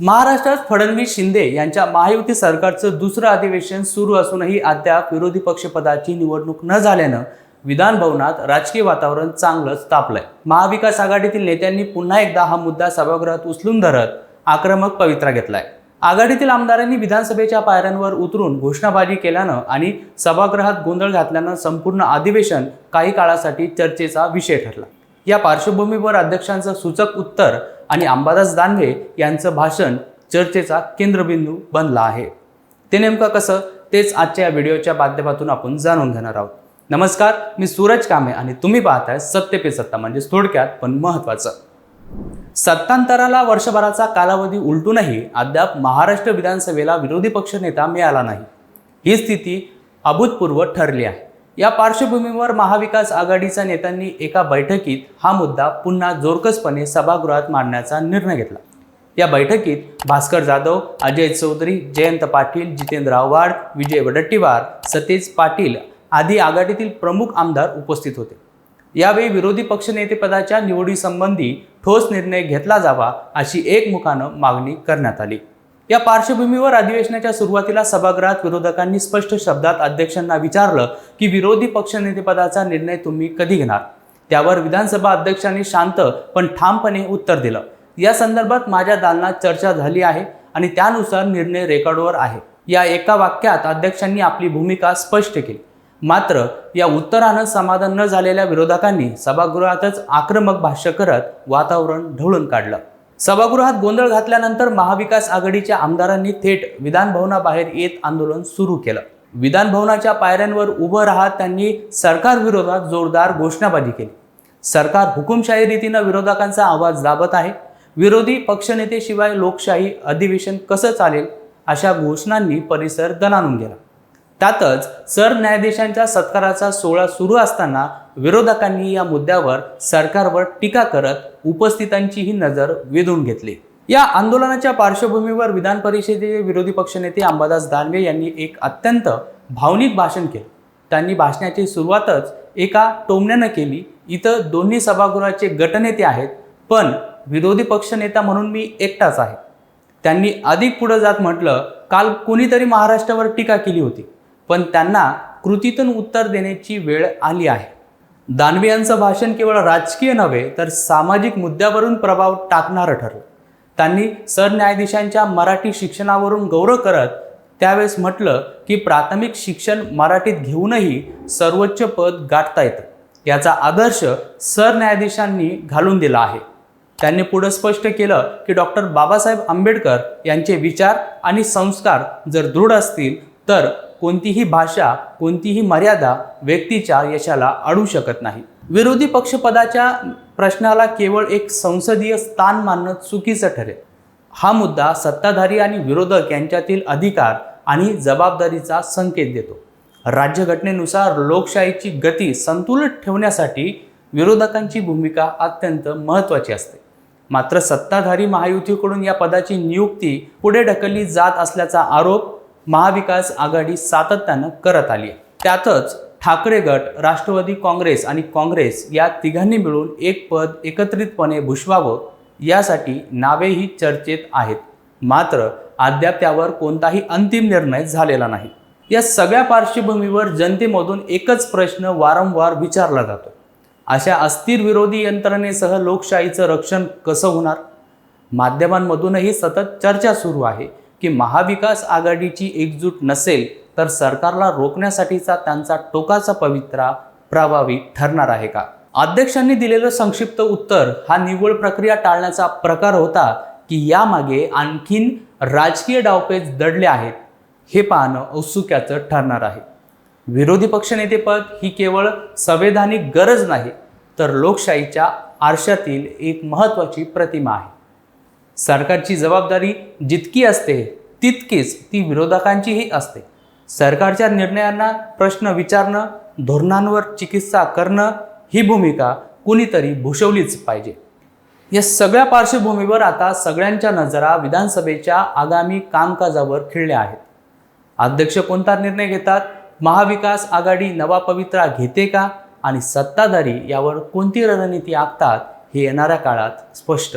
महाराष्ट्रात फडणवीस शिंदे यांच्या महायुती सरकारचं दुसरं अधिवेशन सुरू असूनही अद्याप विरोधी पक्षपदाची निवडणूक न झाल्यानं विधान भवनात राजकीय वातावरण चांगलंच तापलंय. महाविकास आघाडीतील नेत्यांनी पुन्हा एकदा हा मुद्दा सभागृहात उचलून धरत आक्रमक पवित्रा घेतलाय. आघाडीतील आमदारांनी विधानसभेच्या पायऱ्यांवर उतरून घोषणाबाजी केल्यानं आणि सभागृहात गोंधळ घातल्यानं संपूर्ण अधिवेशन काही काळासाठी चर्चेचा विषय ठरला. या पार्श्वभूमीवर अध्यक्षांचं सूचक उत्तर आणि अंबादास दानवे यांचं भाषण चर्चेचा केंद्रबिंदू बनला आहे. ते नेमकं कसं? तेच आजच्या या व्हिडिओच्या माध्यमातून आपण जाणून घेणार आहोत. नमस्कार मी सूरज कामे आणि तुम्ही पाहताय सत्य पे सत्ता म्हणजेच थोडक्यात पण महत्त्वाचं सत्तांतराला वर्षभराचा कालावधी उलटूनही अद्याप महाराष्ट्र विधानसभेला विरोधी पक्षनेता मिळाला नाही. ही स्थिती अभूतपूर्व ठरली आहे. या पार्श्वभूमीवर महाविकास आघाडीच्या नेत्यांनी एका बैठकीत हा मुद्दा पुन्हा जोरकसपणे सभागृहात मांडण्याचा निर्णय घेतला. या बैठकीत भास्कर जाधव अजय चौधरी जयंत पाटील जितेंद्र आव्हाड विजय वडट्टीवार सतेज पाटील आदी आघाडीतील प्रमुख आमदार उपस्थित होते. यावेळी विरोधी पक्षनेतेपदाच्या निवडीसंबंधी ठोस निर्णय घेतला जावा अशी एकमुखानं मागणी करण्यात आली. या पार्श्वभूमीवर अधिवेशनाच्या सुरुवातीला सभागृहात विरोधकांनी स्पष्ट शब्दात अध्यक्षांना विचारलं की विरोधी पक्षनेतेपदाचा निर्णय तुम्ही कधी घेणार? त्यावर विधानसभा अध्यक्षांनी शांत पण ठामपणे उत्तर दिलं. या संदर्भात माझ्या दालनात चर्चा झाली आहे आणि त्यानुसार निर्णय रेकॉर्डवर आहे. या एका वाक्यात अध्यक्षांनी आपली भूमिका स्पष्ट केली. मात्र या उत्तरानं समाधान न झालेल्या विरोधकांनी सभागृहातच आक्रमक भाष्य करत वातावरण ढवळून काढलं. सभागृहात गोंधळ घातल्यानंतर महाविकास आघाडीच्या आमदारांनी थेट विधानभवनाबाहेर येत आंदोलन सुरू केलं. विधानभवनाच्या पायऱ्यांवर उभं राहत त्यांनी सरकार विरोधात जोरदार घोषणाबाजी केली. सरकार हुकुमशाही रीतीनं विरोधकांचा आवाज दाबत आहे. विरोधी पक्षनेतेशिवाय लोकशाही अधिवेशन कसं चालेल अशा घोषणांनी परिसर दणाणून गेला. त्यातच सरन्यायाधीशांच्या सत्काराचा सोहळा सुरू असताना विरोधकांनी या मुद्द्यावर सरकारवर टीका करत उपस्थितांचीही नजर वेधून घेतली. या आंदोलनाच्या पार्श्वभूमीवर विधान परिषदेचे विरोधी पक्षनेते अंबादास दानवे यांनी एक अत्यंत भावनिक भाषण केलं. त्यांनी भाषणाची सुरुवातच एका टोमण्यानं केली. इथं दोन्ही सभागृहाचे गटनेते आहेत पण विरोधी पक्षनेता म्हणून मी एकटाच आहे. त्यांनी अधिक पुढं जात म्हटलं काल कोणीतरी महाराष्ट्रावर टीका केली होती पण त्यांना कृतीतून उत्तर देण्याची वेळ आली आहे. दानवे यांचं भाषण केवळ राजकीय नव्हे तर सामाजिक मुद्द्यावरून प्रभाव टाकणारं ठरलं. त्यांनी सरन्यायाधीशांच्या मराठी शिक्षणावरून गौरव करत त्यावेळेस म्हटलं की प्राथमिक शिक्षण मराठीत घेऊनही सर्वोच्च पद गाठता येतं. याचा आदर्श सरन्यायाधीशांनी घालून दिला आहे. त्यांनी पुढं स्पष्ट केलं की डॉक्टर बाबासाहेब आंबेडकर यांचे विचार आणि संस्कार जर दृढ असतील तर कोणतीही भाषा कोणतीही मर्यादा व्यक्तीच्या यशाला अडू शकत नाही. विरोधी पक्षपदाच्या प्रश्नाला केवळ एक संसदीय स्थान मानणं चुकीचं ठरेल. हा मुद्दा सत्ताधारी आणि विरोधक यांच्यातील अधिकार आणि जबाबदारीचा संकेत देतो. राज्यघटनेनुसार लोकशाहीची गती संतुलित ठेवण्यासाठी विरोधकांची भूमिका अत्यंत महत्त्वाची असते. मात्र सत्ताधारी महायुतीकडून या पदाची नियुक्ती पुढे ढकलली जात असल्याचा आरोप महाविकास आघाडी सातत्यानं करत आली आहे. त्यातच ठाकरे गट राष्ट्रवादी काँग्रेस आणि काँग्रेस या तिघांनी मिळून एक पद एकत्रितपणे भुषवावं यासाठी नावेही चर्चेत आहेत. मात्र अद्याप त्यावर कोणताही अंतिम निर्णय झालेला नाही. या सगळ्या पार्श्वभूमीवर जनतेमधून एकच प्रश्न वारंवार विचारला जातो. अशा अस्थिर विरोधी यंत्रणेसह लोकशाहीचं रक्षण कसं होणार? माध्यमांमधूनही सतत चर्चा सुरू आहे. की महाविकास आघाडीची एकजूट नसेल तर सरकारला रोखण्यासाठीचा त्यांचा टोकाचा पवित्रा प्रभावी ठरणार आहे का? अध्यक्षांनी दिलेलं संक्षिप्त उत्तर हा निव्वळ प्रक्रिया टाळण्याचा प्रकार होता की यामागे आणखीन राजकीय डावपेच दडले आहेत. हे पाहणं औत्सुक्याचं ठरणार आहे. विरोधी पक्षनेतेपद ही केवळ संवैधानिक गरज नाही तर लोकशाहीच्या आरशातील एक महत्त्वाची प्रतिमा आहे. सरकारची जबाबदारी जितकी असते तितकीच ती विरोधकांचीही असते. सरकारच्या निर्णयांना प्रश्न विचारणं धोरणांवर चिकित्सा करणं ही भूमिका कुणीतरी भूषवलीच पाहिजे. या सगळ्या पार्श्वभूमीवर आता सगळ्यांच्या नजरा विधानसभेच्या आगामी कामकाजावर खिळल्या आहेत. अध्यक्ष कोणता निर्णय घेतात? महाविकास आघाडी नवा पवित्रा घेते का? आणि सत्ताधारी यावर कोणती रणनीती आखतात हे येणाऱ्या काळात स्पष्ट